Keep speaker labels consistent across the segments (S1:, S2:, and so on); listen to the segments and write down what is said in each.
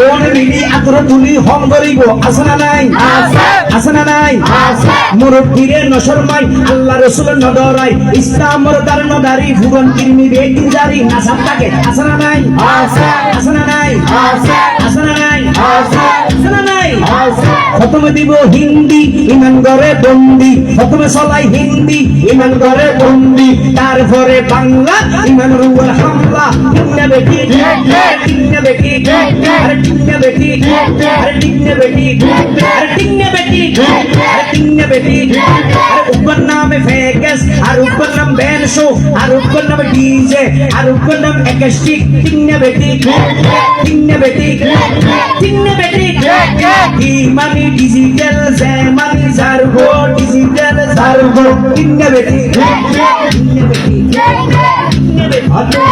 S1: বোন মিলি আতর তুলি হম করিব। আসনা নাই? আসনা নাই? মুরব্বীরে নশরমাই আল্লাহ রসুলের নদরাই ইসলামর দার নদারি ভুবন কিরমি বেটি জারি নাসাব থাকে আসনা নাই? আসনা নাই? আসনা নাই? আসনা নাই? প্রথমে দিব হিন্দি ইমান করে বন্দি। প্রথমে চলাই হিন্দি ইমান করে বন্দি। তারপরে বাংলা ইমান রুয়ার হামলা। কিন্না বেটি टिंग बेटी अरे टिंग बेटी अरे टिंग बेटी अरे टिंग बेटी अरे टिंग बेटी अरे ऊपर नाम फेकस अरे ऊपर नाम बैंड शो अरे ऊपर नाम डीजे अरे ऊपर नाम एकस्टिक टिंग बेटी टिंग बेटी टिंग बेटी ई मनी डिजिटल से मनी सर्वो डिजिटल सर्वो टिंग बेटी टिंग बेटी टिंग बेटी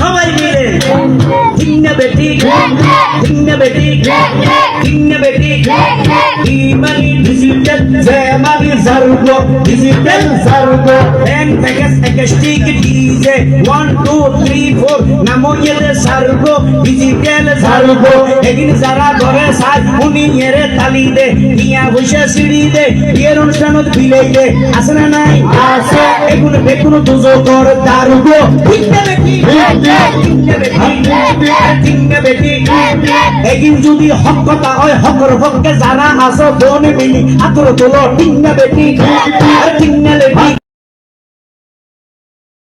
S1: সবাই মিলে। ভিন্ন বেটি ভিন্ন বেটি ভিন্ন বেটি জেমানি ডিজিটাল সার্ভো ব্যাংক থেকে acoustic DJ one two three four নামো ইয়ে ডিজিটাল সার্ভো এদিন যারা ঘরে সাজ উনি এরে তালি দে নিয়া বসে সিঁড়ি দে বিয়ের অনুষ্ঠানত বিলাই দে। আছে না নাই? আছে। এগুন বেগুন দুজো কর দারুগো। কিন্না বেটি কিন্না বেটি কিন্না বেটি। এগিন যদি হক কথা হয়, হকর হককে যারা আসো বনে মিলি, আতর তোলো কিন্না বেটি কিন্না বেটি।